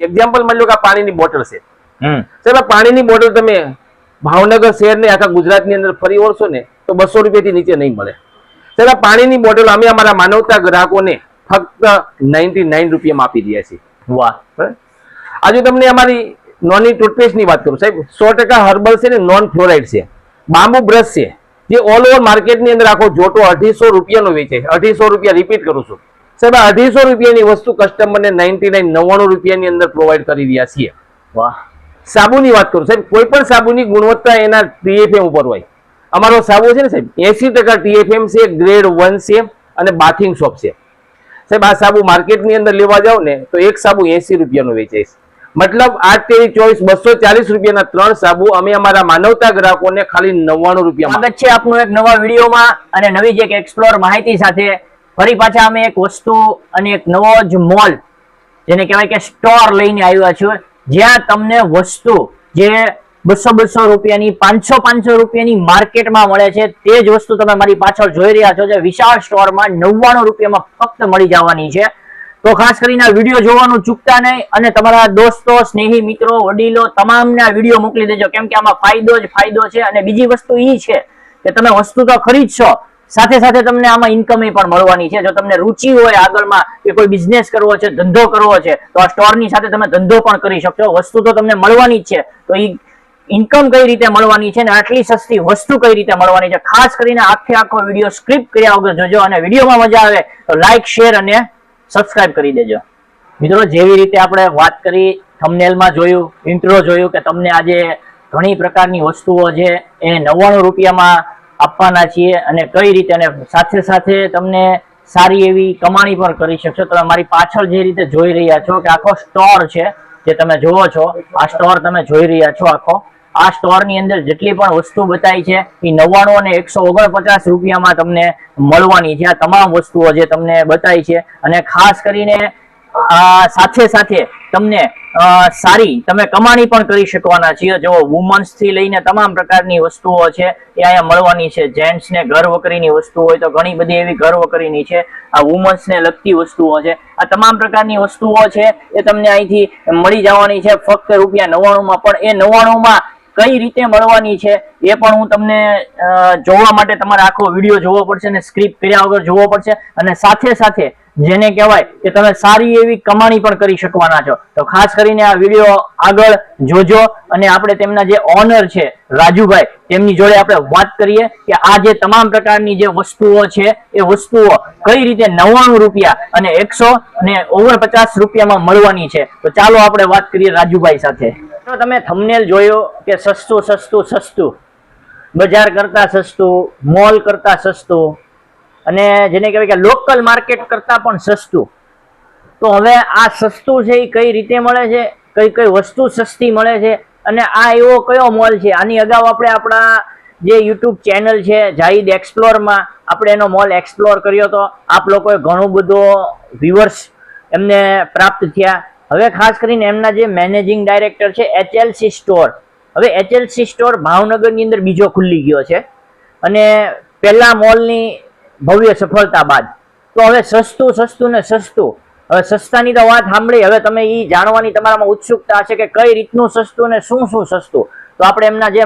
Example માની લો કે આ પાણીની બોટલ છે. હમ. સાહેબ આ પાણીની બોટલ તમે ભાવનગર શહેર ને આખા ગુજરાતની અંદર ફરી વળશો ને તો બસો રૂપિયાથી નીચે નહીં મળે. સાહેબ આ પાણીની બોટલ અમે અમારા માનવતા ગ્રાહકોને ફક્ત નાઇન્ટી નાઇન રૂપિયામાં આપી રહ્યા છીએ. વાહ? આજે તમને અમારી નોનની ટૂથપેસ્ટની વાત કરું સાહેબ. સો ટકા હર્બલ છે ને નોન ફ્લોરાઇડ છે. બાંબુ બ્રશ છે. જે ઓલ ઓવર માર્કેટની અંદર આખો જોટો અઢીસો રૂપિયાનો વેચે અઢીસો રૂપિયા રિપીટ કરું છું. સાહેબ આ અઢીસો રૂપિયાની વસ્તુ કસ્ટમરને નાઇન્ટી નાઇન નવ્વાણું રૂપિયાની અંદર પ્રોવાઈડ કરી રહ્યા છીએ. વાહ. સાબુની વાત કરું સાહેબ કોઈ પણ સાબુની ગુણવત્તા એના ટીએફએમ ઉપર હોય. અમારો સાબુ છે ને સાહેબ એસી ટકા ટીએફએમ છે ગ્રેડ વન છે અને બાથિંગ સોપ છે. સાહેબ આ સાબુ માર્કેટની અંદર લેવા જાવ ને તો એક સાબુ એસી રૂપિયાનો વેચાઈશ મતલબ આઠ તેવી ચોવીસ બસો ચાલીસ રૂપિયાના ત્રણ સાબુ અમે અમારા માનવતા ગ્રાહકોને ખાલી નવ્વાણું રૂપિયા સ્વાગત છે આપનું એક નવા વિડીયોમાં અને નવી જ એક એક્સપ્લોર માહિતી સાથે. ફરી પાછા અમે એક વસ્તુ અને એક નવો જ મોલ જેને કહેવાય કે સ્ટોર લઈને આવ્યા છીએ. જ્યાં તમને વસ્તુ જે બસો બસો રૂપિયાની, પાંચસો પાંચસો રૂપિયાની માર્કેટમાં મળે છે, તે જ વસ્તુ તમે મારી પાછળ જોઈ રહ્યા છો જે વિશાળ સ્ટોરમાં નવ્વાણું રૂપિયામાં ફક્ત મળી જવાની છે. તો ખાસ કરીને વીડિયો જોવાનું ચૂકતા નહીં અને તમારા દોસ્તો, સ્નેહી, મિત્રો, વડીલો, તમામને વીડિયો મોકલી દેજો. કેમ કે આમાં ફાયદો જ ફાયદો છે અને બીજી વસ્તુ એ છે કે તમે વસ્તુ તો ખરીદશો સાથે સાથે તમને આમાં ઇન્કમ પણ મળવાની છે. જો તમને રુચિ હોય આગળમાં કે કોઈ બિઝનેસ કરવો છે, ધંધો કરવો છે, તો આ સ્ટોરની સાથે તમે ધંધો પણ કરી શકશો. વસ્તુ તો તમને મળવાની જ છે. તો એ ઇન્કમ કઈ રીતે મળવાની છે ને આટલી સસ્તી વસ્તુ કઈ રીતે મળવાની છે? ખાસ કરીને આખે આખો વીડિયો સ્ક્રિપ્ટ કર્યા વગર જોજો અને વિડીયોમાં મજા આવે તો લાઈક શેર અને સબસ્ક્રાઇબ કરી દેજો. મિત્રો, જેવી રીતે આપણે વાત કરી થમનેલમાં જોયું ઇન્ટ્રો જોયું કે તમને આજે ઘણી પ્રકારની વસ્તુઓ છે એ નવ્વાણું રૂપિયામાં આપવાના છીએ અને કઈ રીતે અને સાથે સાથે તમને સારી એવી કમાણી પણ કરી શકશો. તમે મારી પાછળ જે રીતે જોઈ રહ્યા છો કે આખો સ્ટોર છે, જે તમે જોવો છો, આ સ્ટોર તમે જોઈ રહ્યા છો આખો. આ સ્ટોરની અંદર જેટલી પણ વસ્તુ બતાવી છે, એ નવ્વાણું અને એકસો ઓગણપચાસ રૂપિયામાં તમને મળવાની છે. આ તમામ વસ્તુઓ જે તમને બતાવી છે. અને ખાસ કરીને સાથે સાથે તમને સારી, તમે કમાણી પણ કરી શકવાના છીએ. જો વુમન્સથી લઈને તમામ પ્રકારની વસ્તુઓ છે, એ અહીંયા મળવાની છે. જેન્ટ્સ ને ઘર વકરીની વસ્તુ હોય તો ઘણી બધી એવી ઘર વકરીની છે. આ વુમન્સ ને લગતી વસ્તુઓ છે. આ તમામ પ્રકારની વસ્તુઓ છે, એ તમને અહીંથી મળી જવાની છે. ફક્ત રૂપિયા નવ્વાણુંમાં. પણ એ નવ્વાણુંમાં કઈ રીતે મળવાની છે, એ પણ હું તમને જોવા માટે તમારે આખો વીડિયો જોવો પડશે અને સ્ક્રિપ્ટ કર્યા વગર જોવો પડશે. અને સાથે સાથે જેને કહેવાય કે તમે સારી એવી કમાણી પણ કરી શકવાના છો. તો ખાસ કરીને આ વીડિયો આગળ જોજો અને આપણે તેમના જે ઓનર છે, રાજુભાઈ, તેમની જોડે આપણે વાત કરીએ કે આ જે તમામ પ્રકારની જે વસ્તુઓ છે, એ વસ્તુઓ કઈ રીતે નવ્વાણું રૂપિયા અને એકસો અને ઓગણપચાસ રૂપિયામાં મળવાની છે. તો ચાલો આપણે વાત કરીએ રાજુભાઈ સાથે. તો તમે થમનેલ જોયો કે સસ્તું સસ્તું સસ્તું? બજાર કરતા સસ્તું મોલ કરતા સસ્તું? અને જેને કહેવાય કે લોકલ માર્કેટ કરતાં પણ સસ્તું. તો હવે આ સસ્તું છે એ કઈ રીતે મળે છે? કઈ કઈ વસ્તુ સસ્તી મળે છે? અને આ એવો કયો મોલ છે? આની અગાઉ આપણે આપણા જે યુટ્યુબ ચેનલ છે જાહિદ એક્સપ્લોરમાં આપણે એનો મોલ એક્સપ્લોર કર્યો હતો. આપ લોકોએ ઘણું બધું વ્યુઅર્સ એમને પ્રાપ્ત થયા. હવે ખાસ કરીને એમના જે મેનેજિંગ ડાયરેક્ટર છે એચએલસી સ્ટોર હવે એચએલસી સ્ટોર ભાવનગરની અંદર બીજો ખુલ્લી ગયો છે. અને પહેલાં મોલની ભવ્ય સફળતા બાદ. તો હવે સસ્તું સસ્તું ને સસ્તું. હવે સસ્તાની તો વાત સાંભળી. હવે તમે એ જાણવાની તમારામાં ઉત્સુકતા હશે કે કઈ રીતનું સસ્તું ને શું શું સસ્તું. તો આપણે એમના જે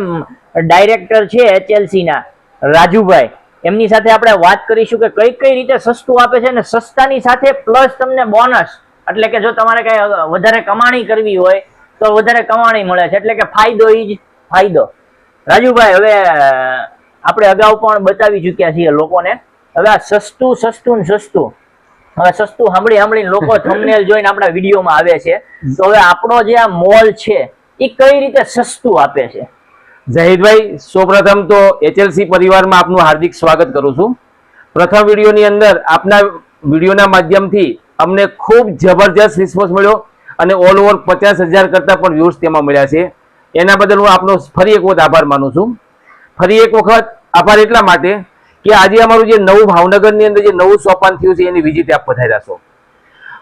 ડાયરેક્ટર છે એચએલસી ના રાજુભાઈ. એમની સાથે આપણે વાત કરીશું કે કઈ કઈ રીતે સસ્તું આપે છે અને સસ્તાની સાથે પ્લસ તમને બોનસ. એટલે કે જો તમારે કઈ વધારે કમાણી કરવી હોય, તો વધારે કમાણી મળે છે. એટલે કે ફાયદો ઈ જ ફાયદો. રાજુભાઈ, હવે આપણે અગાઉ પણ બતાવી ચૂક્યા છીએ લોકોને. હવે આ સસ્તું સસ્તું ને સસ્તું. હવે સસ્તું સાંભળી સાંભળીને લોકો થંબનેલ જોઈને આપણા વિડીયોમાં આવે છે. તો હવે આપણો જે આ મોલ છે, એ કઈ રીતે સસ્તું આપે છે? જહીદભાઈ સૌપ્રથમ તો એચએલસી પરિવારમાં આપનું હાર્દિક સ્વાગત કરું છું. પ્રથમ વિડીયોની અંદર આપના વિડીયોના માધ્યમથી અમને ખૂબ જબરજસ્ત રિસ્પોન્સ મળ્યો અને ઓલ ઓવર પચાસ હજાર કરતાં પણ વ્યૂઝ તેમાં મળ્યા છે. એના બદલ હું આપનો ફરી એક વખત આભાર માનું છું. ફરી એક વખત આભાર એટલા માટે કે આજે અમારું જે નવું ભાવનગરની અંદર જે નવું સોપાન થયું છે, એની વિઝિટ આપ પધાર્યા છો.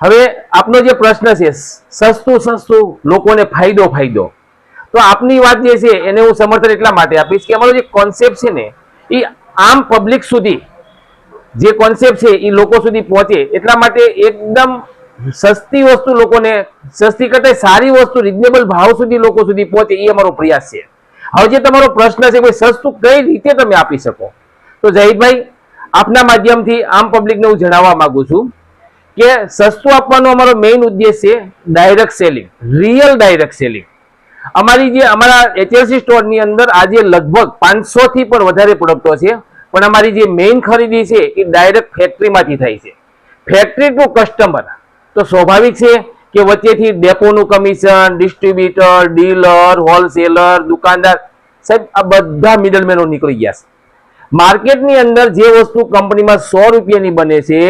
હવે આપનો જે પ્રશ્ન છે, સસ્તું સસ્તું લોકોને ફાયદો ફાયદો. તો આપની વાત જે છે, એને હું સમર્થન એટલા માટે આપીશ કે અમારો જે કોન્સેપ્ટ છે ને એ આમ પબ્લિક સુધી, જે કોન્સેપ્ટ છે એ લોકો સુધી પહોંચે, એટલા માટે એકદમ સસ્તી વસ્તુ લોકોને, સસ્તી કરતા સારી વસ્તુ રિઝનેબલ ભાવ સુધી લોકો સુધી પહોંચે એ અમારો પ્રયાસ છે. હવે જે તમારો પ્રશ્ન છે ભાઈ સસ્તું કઈ રીતે તમે આપી શકો? તો જહીદભાઈ આપના માધ્યમથી આમ પબ્લિકને હું જણાવવા માંગુ છું કે સસ્તું આપવાનો અમારો મેઇન ઉદ્દેશ છે direct selling real direct selling અમારી જે અમારા એચએલસી સ્ટોરની અંદર આજે લગભગ પાંચસો થી પણ વધારે પ્રોડક્ટો છે, પણ અમારી જે મેઇન ખરીદી છે એ ડાયરેક્ટ ફેક્ટરીમાંથી થાય છે. ફેક્ટરી ટુ કસ્ટમર તો સ્વાભાવિક છે કે વચ્ચેથી ડેપોનું કમિશન ડિસ્ટ્રીબ્યુટર ડીલર હોલસેલર દુકાનદાર, સાહેબ, આ બધા મિડલમેનો નીકળી ગયા છે. માર્કેટની અંદર જે વસ્તુ કંપનીમાં સો રૂપિયાની બને છે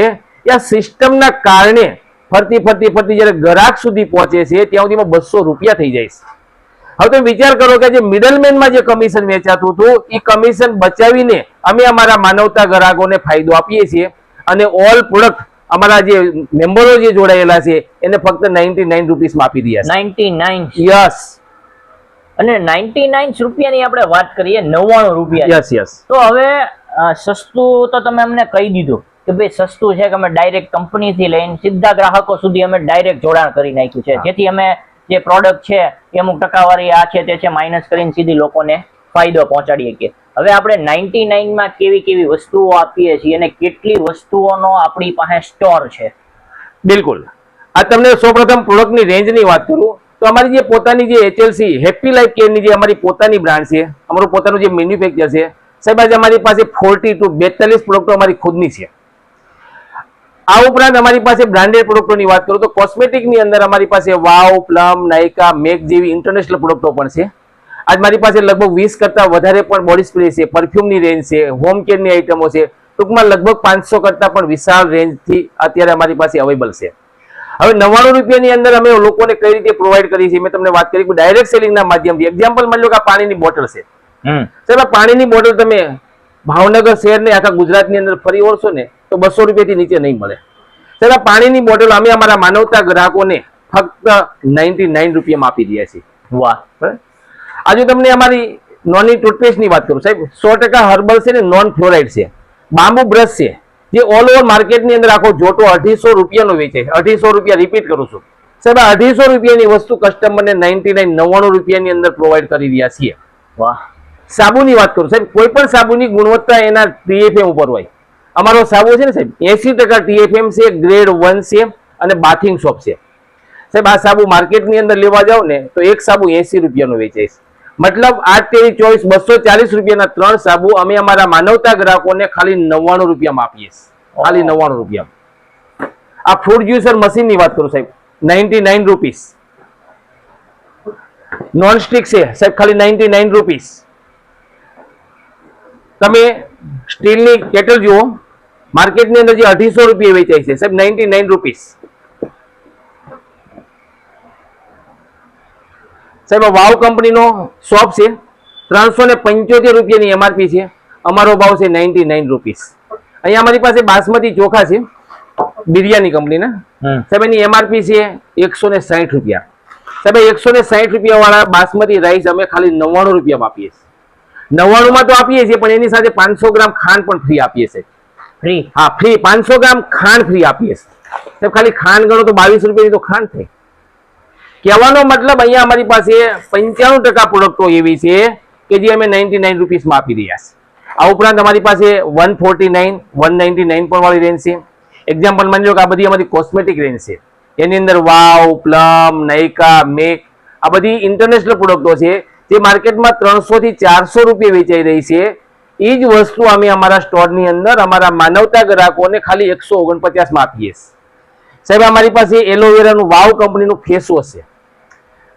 એ સિસ્ટમના કારણે ફરતી ફરતી ફરતી જ્યારે ગ્રાહક સુધી પહોંચે છે ત્યાં સુધીમાં બસો રૂપિયા થઈ જાય છે. હવે તમે વિચાર કરો કે જે મિડલમેનમાં જે કમિશન વેચાતું હતું એ કમિશન બચાવીને અમે અમારા માનવતા ગ્રાહકોને ફાયદો આપીએ છીએ અને ઓલ પ્રોડક્ટ અમારા જે મેમ્બરો જે જોડાયેલા છે એને ફક્ત નાઇન્ટી નાઇન રૂપીસમાં આપી રહ્યા નાઇન્ટી નાઇન યસ અને નાઇન્ટી નાઇન રૂપિયાની આપણે વાત કરીએ નવ્વાણું રૂપિયા યસ યસ તો હવે સસ્તું તો તમે અમને કહી દીધું કે ભાઈ સસ્તું છે કે અમે ડાયરેક્ટ કંપનીથી લઈને સીધા ગ્રાહકો સુધી અમે ડાયરેક્ટ જોડાણ કરી નાખ્યું છે. જેથી અમે જે પ્રોડક્ટ છે એ અમુક ટકાવારી આ છે તે છે માઇનસ કરીને સીધી લોકોને ફાયદો પહોંચાડીએ કે. હવે આપણે નાઇન્ટી નાઇનમાં કેવી કેવી વસ્તુઓ આપીએ છીએ અને કેટલી વસ્તુઓનો આપણી પાસે સ્ટોર છે. બિલકુલ. આ તમને સૌપ્રથમ પ્રોડક્ટની રેન્જની વાત કરું. તો અમારી જે પોતાની જે એચએલસી હેપી લાઈફ કેરની જે અમારી પોતાની બ્રાન્ડ છે, અમારું પોતાનું જે મેન્યુફેક્ચર છે, સાહેબ, આજે અમારી પાસે ફોર્ટી ટુ બેતાલીસ પ્રોડક્ટો અમારી ખુદની છે. આ ઉપરાંત અમારી પાસે બ્રાન્ડેડ પ્રોડક્ટોની વાત કરું તો કોસ્મેટિકની અંદર અમારી પાસે વાવ પ્લમ નાયકા મેક જેવી ઇન્ટરનેશનલ પ્રોડક્ટો પણ છે. આજ મારી પાસે લગભગ વીસ કરતાં વધારે પણ બોડી સ્પ્રે છે પરફ્યુમની રેન્જ છે હોમ કેરની આઇટમો છે. ટૂંકમાં લગભગ પાંચસો કરતાં પણ વિશાળ રેન્જથી અત્યારે અમારી પાસે અવેલેબલ છે. હવે નવ્વાણું રૂપિયાની અંદર અમે લોકોને કઈ રીતે પ્રોવાઈડ કરી છે મેં તમને વાત કરી કે ડાયરેક્ટ સેલિંગના માધ્યમથી. એક્ઝામ્પલ માની લો કે આ પાણીની બોટલ છે. સાહેબ આ પાણીની બોટલ તમે ભાવનગર શહેરને આખા ગુજરાતની અંદર ફરી વળશો ને તો બસો રૂપિયાથી નીચે નહીં મળે. સાહેબ આ પાણીની બોટલ અમે અમારા માનવતા ગ્રાહકોને ફક્ત નાઇન્ટી નાઇન રૂપિયામાં આપી રહ્યા છીએ. વાહ? આજે તમને અમારી નોની ટૂથપેસ્ટની વાત કરું. સાહેબ સો ટકા હર્બલ છે ને નોન ફ્લોરાઇડ છે. બાંબુ બ્રશ છે. જે ઓલ ઓવર માર્કેટની અંદર આખો જોટો અઢીસો રૂપિયાનો વેચે છે. અઢીસો રૂપિયા રિપીટ કરું છું. સાહેબ અઢીસો રૂપિયાની વસ્તુ કસ્ટમરને નાઇન્ટી નાઇન નવ્વાણું રૂપિયાની અંદર પ્રોવાઈડ કરી રહ્યા છીએ. વાહ. સાબુની વાત કરું સાહેબ કોઈ પણ સાબુની ગુણવત્તા એના ટીએફએમ ઉપર હોય. અમારો સાબુ છે ને સાહેબ એસી ટકા ટીએફએમ છે ગ્રેડ વન છે અને બાથિંગ સોપ છે. સાહેબ આ સાબુ માર્કેટની અંદર લેવા જાવ ને તો એક સાબુ એસી રૂપિયાનો વેચાય છે. મતલબ આઠ તેરી ચોવીસ બસો ચાલીસ રૂપિયાના ત્રણ સાબુ અમે અમારા માનવતા ગ્રાહકોને ખાલી નવ્વાણું રૂપિયામાં આપીએ ખાલી નવ્વાણું રૂપિયા આ ફૂડ જ્યુસર મશીનની વાત કરું સાહેબ. Ninety nine rupees non stick છે. સાહેબ ખાલી નાઇન્ટી નાઇન રૂપીસ તમે સ્ટીલની કેટલ જુઓ. માર્કેટની અંદર જે અઢીસો રૂપિયા વેચાય છે. સાહેબ નાઇન્ટી નાઇન રૂપીસ સાહેબ વાવ કંપનીનો શોપ છે. ત્રણસો ને પંચોતેર રૂપિયાની એમઆરપી છે. અમારો ભાવ છે નાઇન્ટી નાઇન રૂપીસ અહીંયા અમારી પાસે બાસમતી ચોખા છે બિરયાની કંપનીના. સાહેબ એની એમઆરપી છે એકસો ને સાહીઠ રૂપિયા. સાહેબ એકસો ને સાહીઠ રૂપિયા વાળા બાસમતી રાઈસ અમે ખાલી નવ્વાણું રૂપિયામાં આપીએ છીએ. નવ્વાણું માં તો આપીએ છીએ પણ એની સાથે પાંચસો ગ્રામ ખાંડ પણ ફ્રી આપીએ છીએ. ફ્રી હા ફ્રી પાંચસો ગ્રામ ખાંડ ફ્રી આપીએ છીએ. સાહેબ ખાલી ખાંડ ગણો તો બાવીસ રૂપિયાની તો ખાંડ થઈ. કહેવાનો મતલબ અહીંયા અમારી પાસે પંચાણું ટકા પ્રોડક્ટો એવી છે કે જે અમે નાઇન્ટી નાઇન રૂપીસમાં આપી રહ્યા છે આ ઉપરાંત અમારી પાસે one forty nine one ninety nine પણ વાળી રેન્જ છે. એક્ઝામ્પલ માની લો કે આ બધી અમારી કોસ્મેટિક રેન્જ છે. એની અંદર વાવ પ્લમ નાયકા મેક આ બધી ઇન્ટરનેશનલ પ્રોડક્ટો છે. જે માર્કેટમાં ત્રણસોથી ચારસો રૂપિયા વેચાઈ રહી છે. એ જ વસ્તુ અમે અમારા સ્ટોરની અંદર અમારા માનવતા ગ્રાહકોને ખાલી એકસો ઓગણપચાસમાં આપીએ છીએ. સાહેબ અમારી પાસે એલોવેરાનું વાવ કંપનીનું ફેસ વોશ છે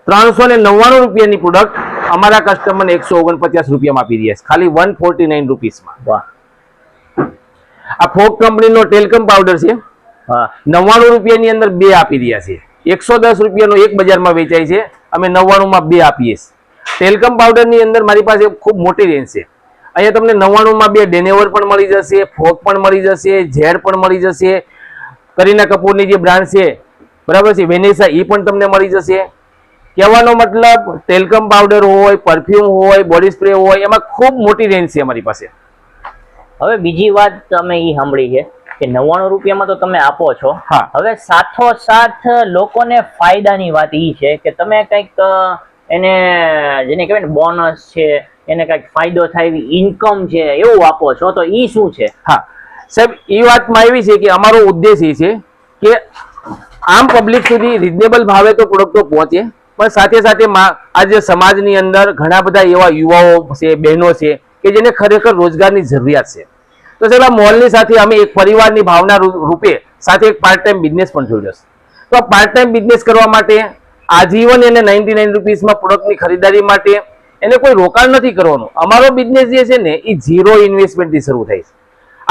ત્રણસો ને નવ્વાણું રૂપિયાની પ્રોડક્ટ અમારા કસ્ટમરને એકસો ઓગણપચાસ રૂપિયામાં આપી રહ્યા છે. ખાલી વન ફોર્ટી નાઇન રૂપીસમાં આ ફોક કંપનીનો ટેલકમ પાવડર છે. હા. નવ્વાણું રૂપિયાની અંદર બે આપી રહ્યા છે. એકસો દસ રૂપિયાનો એક બજારમાં વેચાય છે. અમે નવ્વાણુંમાં બે આપીએ છીએ. ટેલકમ પાવડરની અંદર મારી પાસે ખૂબ મોટી રેન્જ છે. અહીંયા તમને નવ્વાણુંમાં બે ડેનેવર પણ મળી જશે ફોક પણ મળી જશે ઝેડ પણ મળી જશે કરીના કપૂરની જે બ્રાન્ડ છે બરાબર છે? વેનેસા એ પણ તમને મળી જશે. કહેવાનો મતલબ ટેલકમ પાવડર હોય પરફ્યુમ હોય બોડી સ્પ્રે હોય એમાં ખૂબ મોટી રેન્જ છે અમારી પાસે. હવે બીજી વાત તમે એ સાંભળી છે કે નવ્વાણું રૂપિયામાં તો તમે આપો છો. હા. હવે સાથોસાથ લોકોને ફાયદાની વાત એ છે કે તમે કંઈક એને જેને કહેવાય ને બોનસ છે એને કંઈક ફાયદો થાય એવી ઇન્કમ છે એવું આપો છો તો એ શું છે? હા. સાહેબ, એ વાતમાં એવી છે કે અમારો ઉદ્દેશ એ છે કે આમ પબ્લિક સુધી રિઝનેબલ ભાવે તો પ્રોડક્ટો પહોંચે, પણ સાથે સાથે આજે સમાજની અંદર ઘણા બધા એવા યુવાઓ છે, બહેનો છે, કે જેને ખરેખર રોજગારની જરૂરિયાત છે. તો સાહેબ, આ મોલની સાથે અમે એક પરિવારની ભાવના રૂપે સાથે એક પાર્ટ ટાઈમ બિઝનેસ પણ જોડ્યો છે. તો પાર્ટ ટાઈમ બિઝનેસ કરવા માટે આજીવન એને નાઇન્ટી નાઇન રૂપીસમાં પ્રોડક્ટની ખરીદારી માટે એને કોઈ રોકાણ નથી કરવાનું. અમારો બિઝનેસ જે છે ને, એ ઝીરો ઇન્વેસ્ટમેન્ટથી શરૂ થાય છે.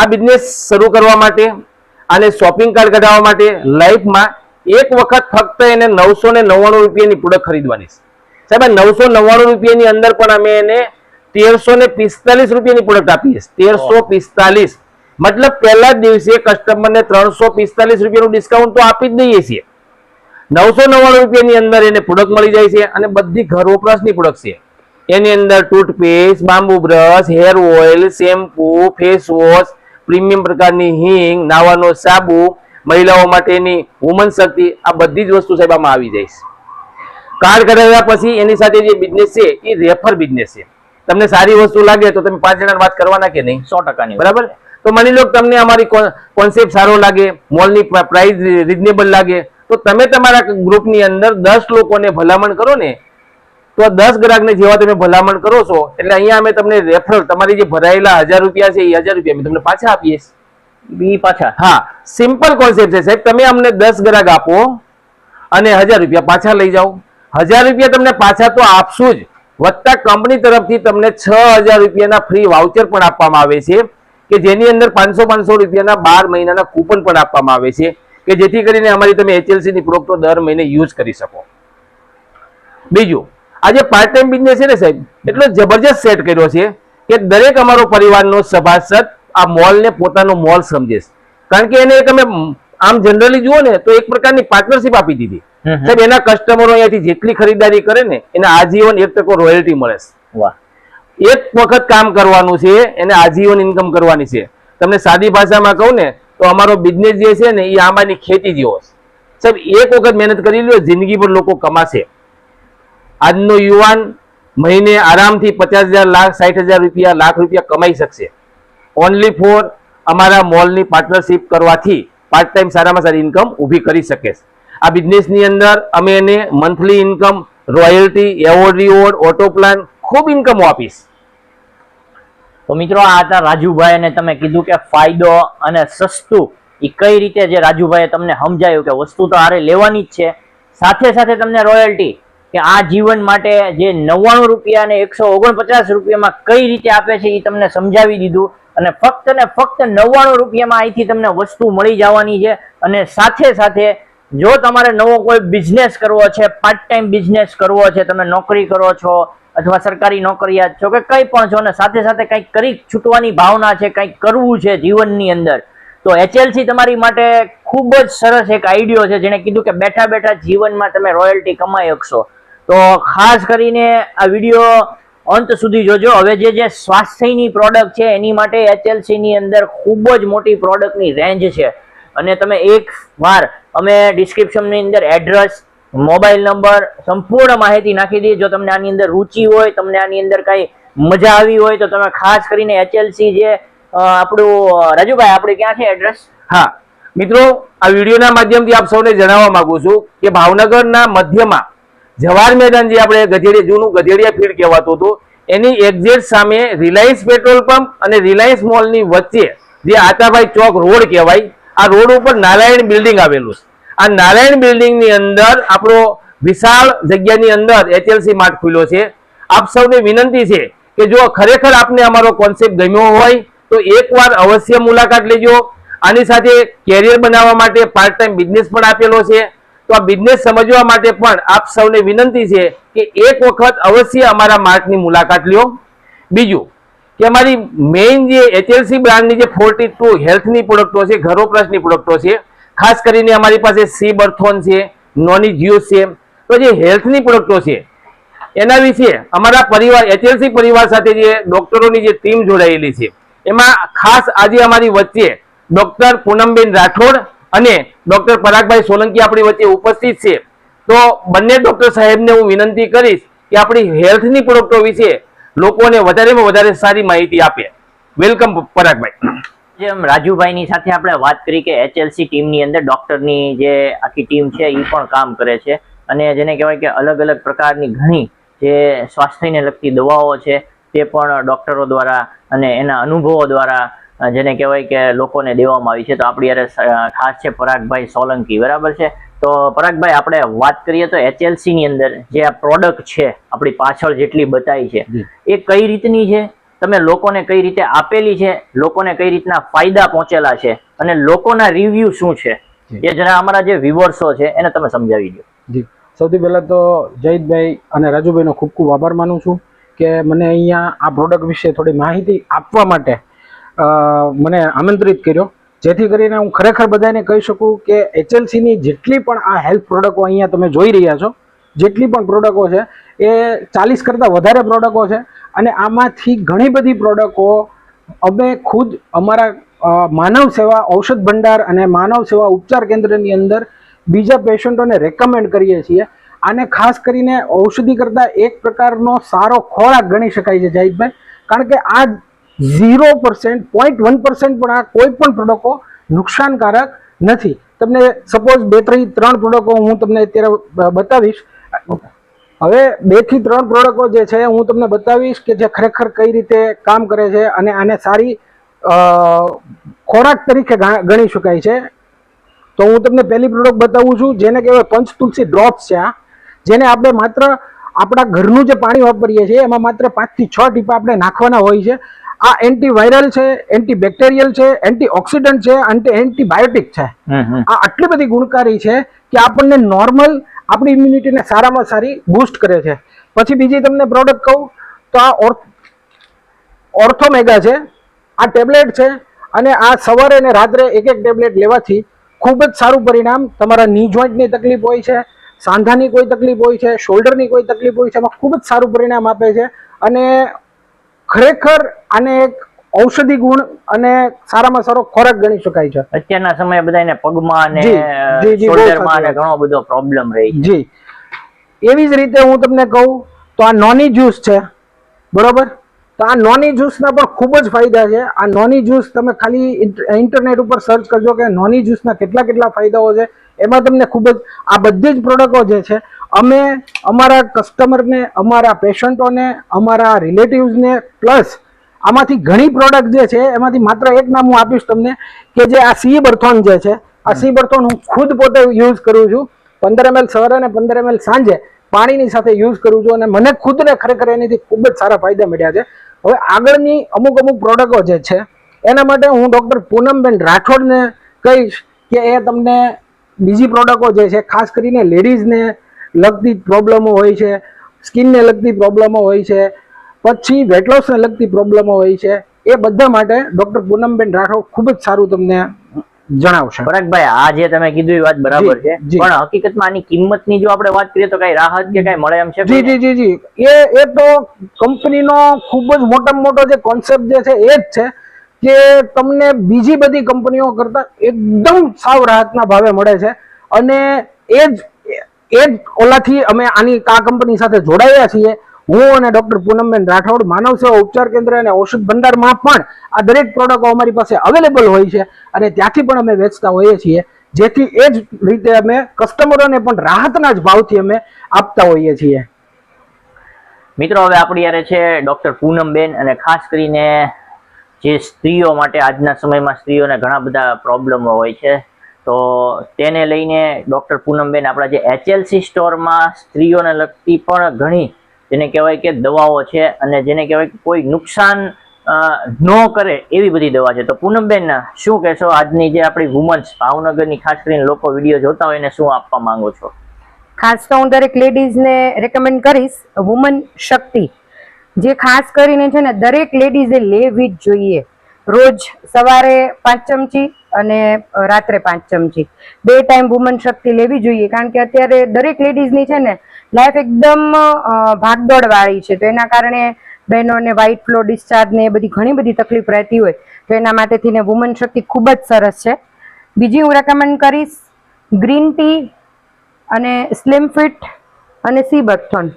આ બિઝનેસ શરૂ કરવા માટે અને શોપિંગ કાર્ડ કઢાવવા માટે લાઈફમાં એક વખત ફક્ત એને નવસો ને નવ્વાણું રૂપિયાની પ્રોડક્ટ ખરીદવાની છે. સાહેબ નવસો નવ્વાણું રૂપિયાની અંદર પણ અમે એને તેરસો ને પિસ્તાલીસ રૂપિયાની પ્રોડક્ટ આપીએ તેરસો પિસ્તાલીસ. મતલબ પહેલા જ દિવસે કસ્ટમરને ત્રણસો પિસ્તાલીસ રૂપિયાનું ડિસ્કાઉન્ટ તો આપી જ દઈએ છીએ. નવસો નવ્વાણું રૂપિયાની અંદર એને પ્રોડક્ટ મળી જાય છે અને બધી ઘર વપરાશની પ્રોડક્ટ છે. એની અંદર toothpaste bamboo brush hair oil shampoo face wash premium પ્રકારની હિંગ નાવાનો સાબુ મહિલાઓ માટેની વુમન શક્તિ આ બધી જ વસ્તુ સાહેબ આમાં આવી જાય છે. કાર્ડ કઢાવ્યા પછી એની સાથે જે બિઝનેસ છે એ રેફર બિઝનેસ છે. તમને સારી વસ્તુ લાગે તો તમે પાંચ જણા વાત કરવાના કે નહીં? સો ટકાની બરાબર? તો માની લો તમને અમારી કોન્સેપ્ટ સારો લાગે મોલની પ્રાઇસ રિઝનેબલ લાગે તો તમે તમારા ગ્રુપની અંદર દસ લોકોને ભલામણ કરો ને તો દસ ગ્રાહકને જેવા તમે ભલામણ કરો છો એટલે અહીંયા અમે તમને રેફરલ તમારી જે ભરાયેલા હજાર રૂપિયા છે એ હજાર રૂપિયા અમે તમને પાછા આપીએ બી પાછા. હા સિમ્પલ કોન્સેપ્ટ છે. સાહેબ તમે અમને દસ ગ્રાહક આપો અને હજાર રૂપિયા પાછા લઈ જાઓ. હજાર રૂપિયા તમને પાછા તો આપશું જ. વત્તા કંપની તરફથી તમને છ હજાર રૂપિયાના ફ્રી વાઉચર પણ આપવામાં આવે છે કે જેની અંદર પાંચસો પાંચસો રૂપિયાના બાર મહિનાના કૂપન પણ આપવામાં આવે છે કે જેથી કરીને અમારી તમે એચએલસીની પ્રોડક્ટો દર મહિને યુઝ કરી શકો. બીજું આજે પાર્ટ ટાઈમ બિઝનેસ છે ને સાહેબ એટલો જબરજસ્ત સેટ કર્યો છે કે દરેક અમારો પરિવારનો સભાસદ આ મોલને પોતાનો મોલ સમજે છે. કારણ કે એને તમે આમ જનરલી જુઓ ને તો એક પ્રકારની પાર્ટનરશિપ આપી દીધી. સાહેબ એના કસ્ટમરો અહીંયાથી જેટલી ખરીદારી કરે ને એને આજીવન એક ટકો રોયલ્ટી મળે છે. એક વખત કામ કરવાનું છે એને આજીવન ઇન્કમ કરવાની છે. તમને સાદી ભાષામાં કહું ને તો અમારો બિઝનેસ જે છે ને એ આંબાની ખેતી જેવો છે. સાહેબ એક વખત મહેનત કરી લ્યો જિંદગી પર લોકો કમાશે. આજનો યુવાન મહિને આરામથી પચાસ હજાર લાખ, સાઠ હજાર રૂપિયા, લાખ રૂપિયા કમાઈ શકશે. ઓનલી ફોર અમારા મોલની પાર્ટનરશિપ કરવાથી પાર્ટ ટાઈમ સારામાં સારી ઇન્કમ ઊભી કરી શકે આ બિઝનેસની અંદર અમે એને monthly income royalty award reward auto plan ખૂબ ઇન્કમો આપીશ. તો મિત્રો આ હતા રાજુભાઈ અને તમે કીધું કે ફાયદો અને સસ્તું એ કઈ રીતે જે રાજુભાઈએ તમને સમજાયું કે વસ્તુ તો હારે લેવાની જ છે. સાથે સાથે તમને રોયલ્ટી કે આ જીવન માટે જે નવ્વાણું રૂપિયા અને એકસો ઓગણપચાસ રૂપિયામાં કઈ રીતે આપે છે એ તમને સમજાવી દીધું. અને ફક્ત ને ફક્ત નવ્વાણું રૂપિયામાં અહીંથી તમને વસ્તુ મળી જવાની છે. અને સાથે સાથે જો તમારે નવો કોઈ બિઝનેસ કરવો છે પાર્ટ ટાઈમ બિઝનેસ કરવો છે, તમે નોકરી કરો છો અથવા સરકારી નોકરિયાત છો કે કંઈ પણ છો અને સાથે સાથે કંઈક કરી છૂટવાની ભાવના છે, કંઈક કરવું છે જીવનની અંદર, તો એચએલસી તમારી માટે ખૂબ જ સરસ એક આઈડિયો છે જેણે કીધું કે બેઠા બેઠા જીવનમાં તમે રોયલ્ટી કમાઈ શકશો. તો ખાસ કરીને આ વીડિયો અંત સુધી જોજો. હવે જે જે સ્વાસ્થ્યની પ્રોડક્ટ છે, એની માટે એચએલસીની અંદર ખૂબ જ મોટી પ્રોડક્ટની રેન્જ છે. અને તમે એક વાર અમે ડિસ્ક્રિપ્શનની અંદર એડ્રેસ મોબાઈલ નંબર સંપૂર્ણ માહિતી નાખી દઈએ. જો તમને આની અંદર રુચિ હોય, તમને આની અંદર કાંઈ મજા આવી હોય, તો તમે ખાસ કરીને એચએલસી જે આપણું રાજુભાઈ, આપણે ક્યાં છે એડ્રેસ હા. મિત્રો, આ વિડીયોના માધ્યમથી આપ સૌને જણાવવા માંગુ છું કે ભાવનગરના મધ્યમાં જવાહર મેદાન જે આપણે ગધેડિયા, જૂનું ગધેડિયા ફીડ કહેવાતું હતું, એની એક્ઝેક્ટ સામે રિલાયન્સ પેટ્રોલ પંપ અને રિલાયન્સ મોલની વચ્ચે જે આતાભાઈ ચોક રોડ કહેવાય, આ રોડ ઉપર નારાયણ બિલ્ડિંગ આવેલું છે. આ નારાયણ બિલ્ડિંગની અંદર આપણો વિશાળ જગ્યાની અંદર એચએલસી માર્ટ ખુલ્યો છે. આપ સૌને વિનંતી છે કે જો ખરેખર આપને અમારો કોન્સેપ્ટ ગમ્યો હોય, તો એકવાર અવશ્ય મુલાકાત લેજો. આની સાથે કેરિયર બનાવવા માટે પાર્ટ ટાઈમ બિઝનેસ પણ આપેલો છે. તો આ બિઝનેસ સમજવા માટે પણ આપ સૌને વિનંતી છે કે એક વખત અવશ્ય અમારા માર્ટની મુલાકાત લ્યો. બીજું કે અમારી મેઇન જે એચએલસી બ્રાન્ડની જે ફોર્ટી ટુ હેલ્થની પ્રોડક્ટો છે ઘરો પ્લસની પ્રોડક્ટો છે, ખાસ કરીને અમારી પાસે સી બર્થોન છે, નોની જ્યુસ છે, તો જે હેલ્થની પ્રોડક્ટો છે, એના વિશે અમારા પરિવાર એચએલસી પરિવાર સાથે જે ડોક્ટરોની જે ટીમ જોડાયેલી છે, એમાં ખાસ આજે અમારી વચ્ચે ડોક્ટર પૂનમબેન રાઠોડ અને ડોક્ટર પરાગભાઈ સોલંકી આપણી વચ્ચે ઉપસ્થિત છે. તો બંને ડોક્ટર સાહેબને હું વિનંતી કરીશ કે આપણી હેલ્થની પ્રોડક્ટો વિશે લોકોને વધારેમાં વધારે સારી માહિતી આપે. વેલકમ પરાગભાઈ. જેમ રાજુભાઈની સાથે આપણે વાત કરી કે એચએલસી ટીમની અંદર ડોક્ટરની જે આખી ટીમ છે એ પણ કામ કરે છે. અને જેને કહેવાય કે અલગ અલગ પ્રકારની ઘણી જે સ્વાસ્થ્યને લગતી દવાઓ છે તે પણ ડોક્ટરો દ્વારા અને એના અનુભવો દ્વારા જેને કહેવાય કે લોકોને દેવામાં આવી છે. તો આપણી યારે ખાસ છે પરાગભાઈ સોલંકી બરાબર છે? તો પરાગભાઈ આપણે વાત કરીએ તો એચએલસી ની અંદર જે આ પ્રોડક્ટ છે આપણી પાછળ જેટલી બતાવી છે એ કઈ રીતની છે? તમે લોકોને કઈ રીતે આપેલી છે? લોકોને કઈ રીતના ફાયદા પહોંચેલા છે? અને લોકોના રિવ્યુ શું છે? એ જરા અમારા જે વ્યુવર્સો છે એને તમે સમજાવી દો. જી. સૌથી પહેલાં તો જયદભાઈ અને રાજુભાઈનો ખૂબ ખૂબ આભાર માનું છું કે મને અહીંયા આ પ્રોડક્ટ વિશે થોડી માહિતી આપવા માટે મને આમંત્રિત કર્યો. જેથી કરીને હું ખરેખર બધાને કહી શકું કે એચએલસીની જેટલી પણ આ હેલ્થ પ્રોડક્ટો અહીંયા તમે જોઈ રહ્યા છો, જેટલી પણ પ્રોડક્ટો છે, એ ચાલીસ કરતાં વધારે પ્રોડક્ટો છે અને આમાંથી ઘણી બધી પ્રોડક્ટો અમે ખુદ અમારા માનવ સેવા ઔષધ ભંડાર અને માનવ સેવા ઉપચાર કેન્દ્રની અંદર બીજા પેશન્ટોને રેકમેન્ડ કરીએ છીએ. આને ખાસ કરીને ઔષધિ કરતાં એક પ્રકારનો સારો ખોરાક ગણી શકાય છે જાહિદભાઈ. કારણ કે આ zero percent point one percent પણ આ કોઈ પણ પ્રોડક્ટો નુકસાનકારક નથી. તમને સપોઝ બે ત્રણ ત્રણ પ્રોડક્ટો હું તમને અત્યારે બતાવીશ. હવે બેથી ત્રણ પ્રોડક્ટો જે છે, હું તમને બતાવીશ કે જે ખરેખર કઈ રીતે કામ કરે છે અને આને સારી ખોરાક તરીકે ગણી શકાય છે. તો હું તમને પહેલી પ્રોડક્ટ બતાવું છું, જેને કહેવાય પંચ તુલસી ડ્રોપ્સ છે આ. જેને આપણે માત્ર આપણા ઘરનું જે પાણી વાપરીએ છીએ, એમાં માત્ર પાંચથી છ ટીપા આપણે નાખવાના હોય છે. આ એન્ટીવાયરલ છે એન્ટીબેક્ટેરિયલ છે એન્ટીઓક્સિડન્ટ છે અને એન્ટીબાયોટિક છે આ આટલી બધી ગુણકારી છે કે આપણને નોર્મલ આપણી ઇમ્યુનિટીને સારામાં સારી બૂસ્ટ કરે છે. પછી બીજી તમને પ્રોડક્ટ કહું તો આ ઓર્થોમેગા છે આ ટેબ્લેટ છે અને આ સવારે અને રાત્રે એક એક ટેબ્લેટ લેવાથી ખૂબ જ સારું પરિણામ તમારા ની જોઈન્ટની તકલીફ હોય છે સાંધાની કોઈ તકલીફ હોય છે શોલ્ડરની કોઈ તકલીફ હોય છે એમાં ખૂબ જ સારું પરિણામ આપે છે. અને ખરેખર આને એક ઔષધિ ગુણ અને સારામાં સારો ખોરાક ગણી શકાય છે. અત્યારના સમયે બધાને પગમાં અને શોલ્ડરમાં ઘણો બધો પ્રોબ્લેમ રહે છે. જી. એવી જ રીતે હું તમને કહું તો આ નોની જ્યુસ છે બરોબર? તો આ નોની જ્યુસના પણ ખૂબ જ ફાયદા છે. આ નોની જ્યુસ તમે ખાલી ઇન્ટરનેટ ઉપર સર્ચ કરજો કે નોની જ્યુસના કેટલા કેટલા ફાયદાઓ છે. એમાં તમને ખૂબ જ આ બધી જ પ્રોડક્ટો જે છે અમે અમારા કસ્ટમરને અમારા પેશન્ટોને અમારા રિલેટિવ્સને પ્લસ આમાંથી ઘણી પ્રોડક્ટ જે છે, એમાંથી માત્ર એક નામ હું આપીશ તમને કે જે આ સી બર્થોન જે છે, આ સી બર્થોન હું ખુદ પોતે યુઝ કરું છું. પંદર એમએલ સવારે અને પંદર એમએલ સાંજે પાણીની સાથે યુઝ કરું છું અને મને ખુદને ખરેખર એનીથી ખૂબ જ સારા ફાયદા મળ્યા છે. હવે આગળની અમુક અમુક પ્રોડક્ટો જે છે, એના માટે હું ડૉક્ટર પૂનમબેન રાઠોડને કહીશ કે એ તમને બીજી પ્રોડક્ટો જે છે, ખાસ કરીને લેડીઝને લગતી પ્રોબ્લેમો હોય છે સ્કિનને લગતી પ્રોબ્લેમો હોય છે પછી વેટ લોસને લગતી પ્રોબ્લેમો હોય છે એ બધા માટે ડોક્ટર પૂનમબેન રાઠોડ ખૂબ જ સારું તમને જણાવશે. પરાગભાઈ આ જે તમે કીધું એ વાત બરાબર છે પણ હકીકતમાં આની કિંમતની જો આપણે વાત કરીએ તો કઈ રાહત કે કઈ મળે એમ છે જી જી જી જી. એ એ તો કંપનીનો ખૂબ જ મોટામાં મોટો જે કોન્સેપ્ટ જે છે એ જ છે કે તમને બીજી બધી કંપનીઓ કરતા એકદમ સાવ રાહતના ભાવે મળે છે અને એ જ એ જ ઓલાથી અમે આની આ કંપની સાથે જોડાયા છીએ. હું અને ડોક્ટર પૂનમબેન રાઠોડ, માનવ સેવા ઉપચાર કેન્દ્ર અને ઔષધ ભંડારમાં પણ આ દરેક પ્રોડક્ટો અમારી પાસે અવેલેબલ હોય છે અને ત્યાંથી પણ અમે વેચતા હોઈએ છીએ. જેથી એ જ રીતે અમે કસ્ટમરોને પણ રાહતના જ ભાવથી અમે આપતા હોઈએ છીએ. મિત્રો, હવે આપણી યારે છે ડોક્ટર પૂનમબેન અને ખાસ કરીને જે સ્ત્રીઓ માટે આજના સમયમાં સ્ત્રીઓને ઘણા બધા પ્રોબ્લેમો હોય છે. તો તેને લઈને ડૉક્ટર પૂનમબેન આપણા જે એચએલસી સ્ટોરમાં સ્ત્રીઓને લગતી પણ ઘણી, જેને કહેવાય કે દવાઓ છે અને જેને કહેવાય કે કોઈ નુકસાન ન કરે એવી બધી દવા છે. તો પૂનમબેન, શું કહેશો આજની જે આપણી વુમન્સ ભાવનગરની ખાસ કરીને લોકો વીડિયો જોતા હોય એને શું આપવા માંગો છો? ખાસ તો હું દરેક લેડીઝને રેકમેન્ડ કરીશ વુમન શક્તિ. જે ખાસ કરીને છે ને દરેક લેડીઝે લેવી જ જોઈએ. રોજ સવારે પાંચ ચમચી અને રાત્રે પાંચ ચમચી. બે ટાઈમ વુમન શક્તિ લેવી જોઈએ, કારણ કે અત્યારે દરેક લેડીઝની છે ને લાઈફ એકદમ ભાગદોડવાળી ભાગદોડ વાળી છે. તો એના કારણે બહેનોને વ્હાઇટ ફ્લો ડિસ્ચાર્જ ને એ બધી ઘણી બધી તકલીફ રહેતી હોય. તો એના માટેથી ને વુમન શક્તિ ખૂબ જ સરસ છે. બીજી હું રેકમેન્ડ કરીશ ગ્રીન ટી અને સ્લિમ ફિટ અને સી બથોન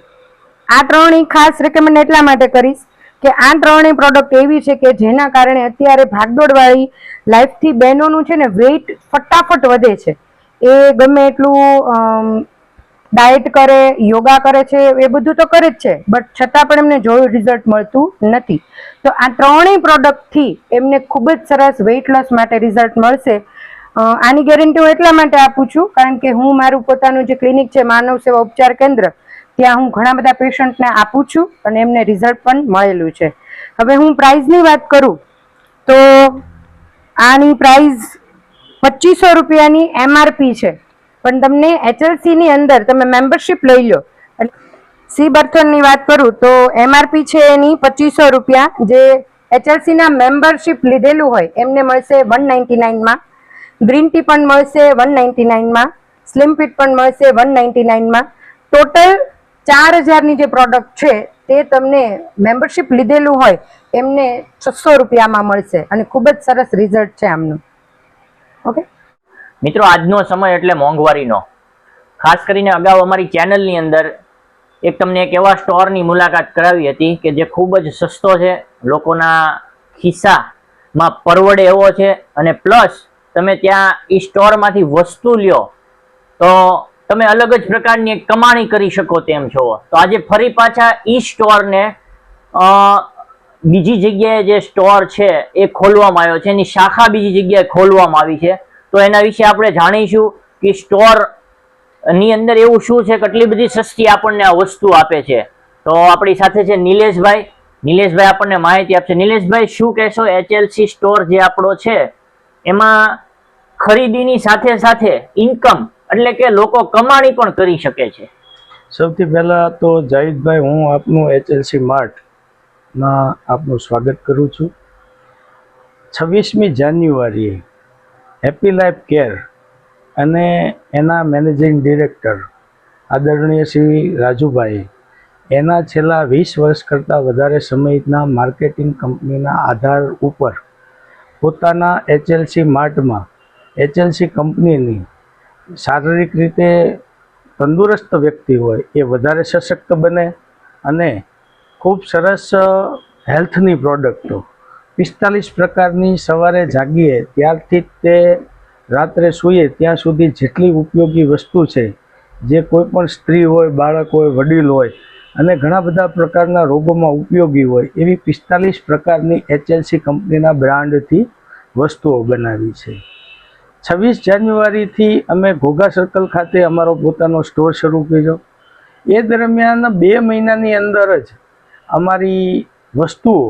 આ ત્રણેય ખાસ રેકમેન્ડ એટલા માટે કરીશ કે આ ત્રણેય પ્રોડક્ટ એવી છે કે જેના કારણે અત્યારે ભાગદોડવાળી લાઈફથી બહેનોનું છે ને વેઇટ ફટાફટ વધે છે. એ ગમે એટલું ડાયટ કરે, યોગા કરે છે, એ બધું તો કરે જ છે. બટ છતાં પણ એમને જોયું રિઝલ્ટ મળતું નથી. તો આ ત્રણેય પ્રોડક્ટથી એમને ખૂબ જ સરસ વેઇટ લોસ માટે રિઝલ્ટ મળશે. આની ગેરંટી હું એટલા માટે આપું છું, કારણ કે હું મારું પોતાનું જે ક્લિનિક છે, માનવ સેવા ઉપચાર કેન્દ્ર ત્યાં હું ઘણા બધા પેશન્ટને આપું છું અને એમને રિઝલ્ટ પણ મળેલું છે. હવે હું પ્રાઇઝની વાત કરું તો આની પ્રાઇઝ પચીસો રૂપિયાની એમઆરપી છે. પણ તમને એચએલસીની અંદર તમે મેમ્બરશીપ લઈ લો. સી બર્થનની વાત કરું તો એમઆરપી છે એની પચીસો રૂપિયા. જે એચએલસીના મેમ્બરશીપ લીધેલું હોય એમને મળશે વન નાઇન્ટી નાઇનમાં. ગ્રીન ટી પણ મળશે વન નાઇન્ટી નાઇનમાં. સ્લિમ ફિટ પણ મળશે વન નાઇન્ટી નાઇનમાં. ટોટલ ચાર હજારની જે પ્રોડક્ટ છે, તે તમને મેમ્બરશિપ લીધેલું હોય, એમને છસો રૂપિયામાં મળશે. અને ખૂબ જ સરસ રિઝલ્ટ છે આમનું. ઓકે મિત્રો, આજનો સમય એટલે મોંઘવારીનો. ખાસ કરીને અગાઉ અમારી ચેનલની અંદર એક તમને એક એવા સ્ટોરની મુલાકાત કરાવી હતી કે જે ખૂબ જ સસ્તો છે, લોકોના ખિસ્સામાં પરવડે એવો છે. અને પ્લસ તમે ત્યાં એ સ્ટોરમાંથી વસ્તુ લ્યો, તો તમે અલગ જ પ્રકારની કમાણી કરી શકો તેમ છો. તો આજે ફરી પાછા ઈ સ્ટોરને બીજી જગ્યાએ જે સ્ટોર છે એ ખોલવામાં આવ્યો છે. એની શાખા બીજી જગ્યાએ ખોલવામાં આવી છે. તો એના વિશે આપણે જાણીશું કે સ્ટોરની અંદર એવું શું છે, કેટલી બધી સસ્તી આપણને આ વસ્તુ આપે છે. તો આપણી સાથે છે નિલેશભાઈ. નિલેશભાઈ આપણને માહિતી આપશે. નિલેશભાઈ, શું કહેશો? એચએલસી સ્ટોર જે આપણો છે, એમાં ખરીદીની સાથે સાથે ઇન્કમ એટલે કે લોકો કમાણી પણ કરી શકે છે. સૌથી પહેલાં તો જાહિદભાઈ, હું આપનું એચએલસી માર્ટમાં આપનું સ્વાગત કરું છું. છવ્વીસમી જાન્યુઆરીએ હેપી લાઈફ કેર અને એના મેનેજિંગ ડિરેક્ટર આદરણીય શ્રી રાજુભાઈ, એના છેલ્લા વીસ વર્ષ કરતાં વધારે સમયના માર્કેટિંગ કંપનીના આધાર ઉપર પોતાના એચએલસી માર્ટમાં એચએલસી કંપનીની શારીરિક રીતે તંદુરસ્ત વ્યક્તિ હોય એ વધારે સશક્ત બને અને ખૂબ સરસ હેલ્થની પ્રોડક્ટો પિસ્તાલીસ પ્રકારની સવારે જાગીએ ત્યારથી તે રાત્રે સૂઈએ ત્યાં સુધી જેટલી ઉપયોગી વસ્તુ છે, જે કોઈ પણ સ્ત્રી હોય, બાળક હોય, વડીલ હોય અને ઘણા બધા પ્રકારના રોગોમાં ઉપયોગી હોય એવી પિસ્તાલીસ પ્રકારની એચએલસી કંપનીના બ્રાન્ડથી વસ્તુઓ બનાવી છે. છવ્વીસ જાન્યુઆરીથી અમે ઘોઘા સર્કલ ખાતે અમારો પોતાનો સ્ટોર શરૂ કર્યો. એ દરમિયાન બે મહિનાની અંદર જ અમારી વસ્તુઓ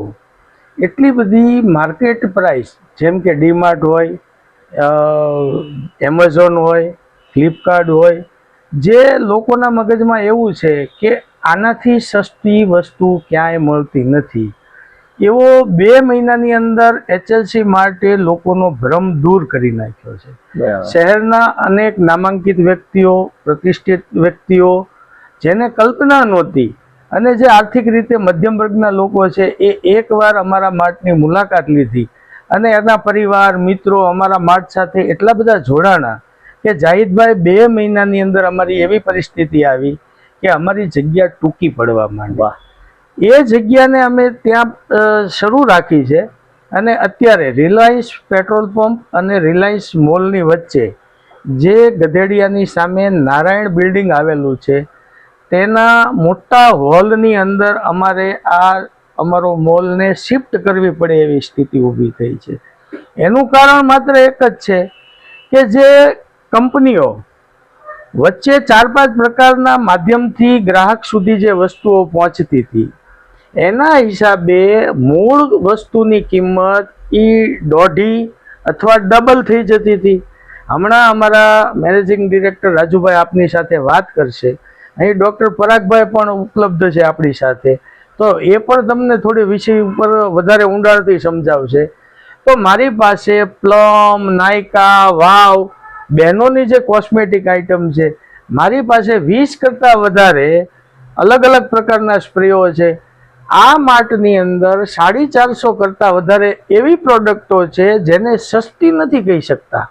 એટલી બધી માર્કેટ પ્રાઇસ જેમ કે ડીમાર્ટ હોય એમેઝોન હોય, ફ્લિપકાર્ટ હોય, જે લોકોના મગજમાં એવું છે કે આનાથી સસ્તી વસ્તુ ક્યાંય મળતી નથી. એવો બે મહિનાની અંદર એચએલસી માટે લોકોનો ભ્રમ દૂર કરી નાખ્યો છે. શહેરના અનેક નામાંકિત વ્યક્તિઓ પ્રતિષ્ઠિત વ્યક્તિઓ જેને કલ્પના નહોતી અને જે આર્થિક રીતે મધ્યમ વર્ગના લોકો છે એ એકવાર અમારા માર્ટની મુલાકાત લીધી અને એના પરિવાર મિત્રો અમારા માર્ટ સાથે એટલા બધા જોડાણા કે જાહિદભાઈ બે મહિનાની અંદર અમારી એવી પરિસ્થિતિ આવી કે અમારી જગ્યા ટૂંકી પડવા માંડી. વાહ. એ જગ્યાને અમે ત્યાં શરૂ રાખી છે અને અત્યારે રિલાયન્સ પેટ્રોલ પંપ અને રિલાયન્સ મોલની વચ્ચે જે ગધેડિયાની સામે નારાયણ બિલ્ડિંગ આવેલું છે, તેના મોટા હોલની અંદર અમારે આ અમારો મોલને શિફ્ટ કરવી પડે એવી સ્થિતિ ઊભી થઈ છે. એનું કારણ માત્ર એક જ છે કે જે કંપનીઓ વચ્ચે ચાર પાંચ પ્રકારના માધ્યમથી ગ્રાહક સુધી જે વસ્તુઓ પહોંચતી હતી એના હિસાબે મૂળ વસ્તુની કિંમત એ દોઢી અથવા ડબલ થઈ જતી હતી. હમણાં અમારા મેનેજિંગ ડિરેક્ટર રાજુભાઈ આપની સાથે વાત કરશે. અહીં ડૉક્ટર પરાગભાઈ પણ ઉપલબ્ધ છે આપણી સાથે. તો એ પણ તમને થોડી વિષય ઉપર વધારે ઊંડાણથી સમજાવશે. તો મારી પાસે પ્લમ નાયકા વાવ બહેનોની જે કોસ્મેટિક આઇટમ છે, મારી પાસે વીસ કરતાં વધારે અલગ અલગ પ્રકારના સ્પ્રેઓ છે. આ માર્ટની અંદર સાડી ચારસો કરતાં વધારે એવી પ્રોડક્ટો છે જેને સસ્તી નથી કહી શકતા.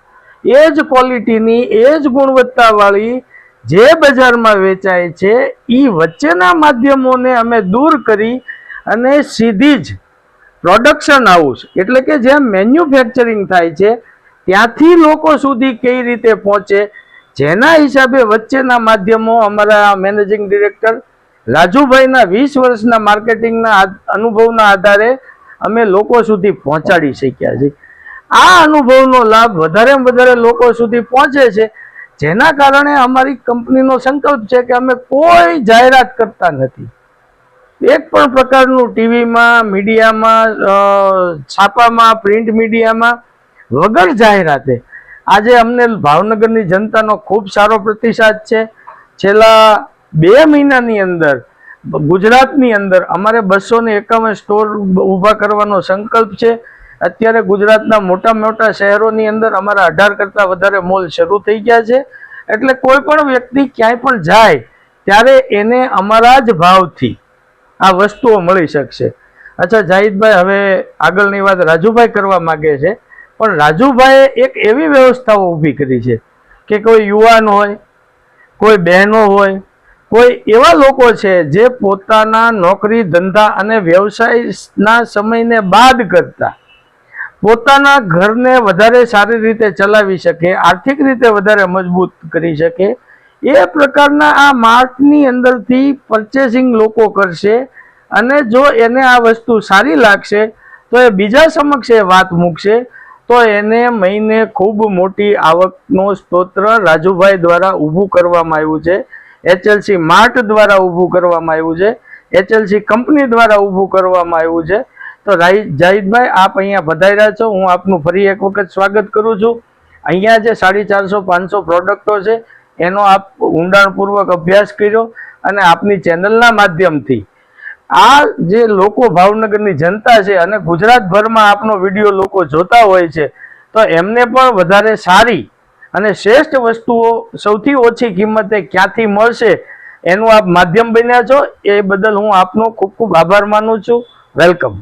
એ જ ક્વોલિટીની, એ જ ગુણવત્તાવાળી જે બજારમાં વેચાય છે એ વચ્ચેના માધ્યમોને અમે દૂર કરી અને સીધી જ પ્રોડક્શન હાઉસ એટલે કે જ્યાં મેન્યુફેક્ચરિંગ થાય છે, ત્યાંથી લોકો સુધી કઈ રીતે પહોંચે, જેના હિસાબે વચ્ચેના માધ્યમો અમારા મેનેજિંગ ડિરેક્ટર રાજુભાઈના વીસ વર્ષના માર્કેટિંગના અનુભવના આધારે અમે લોકો સુધી પહોંચાડી શક્યા છીએ. આ અનુભવનો લાભ વધારેમાં વધારે લોકો સુધી પહોંચે છે, જેના કારણે અમારી કંપનીનો સંકલ્પ છે કે અમે કોઈ જાહેરાત કરતા નથી. એક પણ પ્રકારનું ટીવીમાં, મીડિયામાં છાપામાં, પ્રિન્ટ મીડિયામાં વગર જાહેરાતે. આજે અમને ભાવનગરની જનતાનો ખૂબ સારો પ્રતિસાદ છે. છેલ્લા બે મહિનાની અંદર, ગુજરાતની અંદર, અમારે બસો ને એકાવન સ્ટોર ઊભા કરવાનો સંકલ્પ છે. અત્યારે ગુજરાતના મોટા મોટા શહેરોની અંદર અમારા અઢાર કરતાં વધારે મોલ શરૂ થઈ ગયા છે. એટલે કોઈ પણ વ્યક્તિ ક્યાંય પણ જાય, ત્યારે એને અમારા જ ભાવથી આ વસ્તુઓ મળી શકશે. અચ્છા, જાહિદભાઈ, હવે આગળની વાત રાજુભાઈ કરવા માગે છે. પણ રાજુભાઈએ એક એવી વ્યવસ્થાઓ ઊભી કરી છે કે કોઈ યુવાન હોય, કોઈ બહેનો હોય કોઈ એવા લોકો છે જે પોતાના નોકરી, ધંધા અને વ્યવસાયના સમયને બાદ કરતા પોતાના ઘરને વધારે સારી રીતે ચલાવી શકે, આર્થિક રીતે વધારે મજબૂત કરી શકે, એ પ્રકારના આ માર્ટની અંદરથી પરચેસિંગ લોકો કરશે અને જો એને આ વસ્તુ સારી લાગશે, તો એ બીજા સમક્ષ એ વાત મૂકશે, તો એને મહિને ખૂબ મોટી આવકનો સ્તોત્ર રાજુભાઈ દ્વારા ઊભું કરવામાં આવ્યું છે. એચએલસી માર્ટ દ્વારા ઊભું કરવામાં આવ્યું છે. એચએલસી કંપની દ્વારા ઊભું કરવામાં આવ્યું છે. તો જાહિદભાઈ, આપ અહીંયા વધાર્યા છો. હું આપનું ફરી એક વખત સ્વાગત કરું છું. અહીંયા જે સાડી ચારસો, પાંચસો પ્રોડક્ટો છે, એનો આપ ઊંડાણપૂર્વક અભ્યાસ કર્યો અને આપની ચેનલના માધ્યમથી. આ જે લોકો ભાવનગરની જનતા છે અને ગુજરાતભરમાં આપનો વીડિયો લોકો જોતા હોય છે, તો એમને પણ વધારે સારી અને શ્રેષ્ઠ વસ્તુઓ સૌથી ઓછી કિંમતે ક્યાંથી મળશે એનું આપ માધ્યમ બન્યા છો એ બદલ હું આપનો ખૂબ ખૂબ આભાર માનું છું. વેલકમ.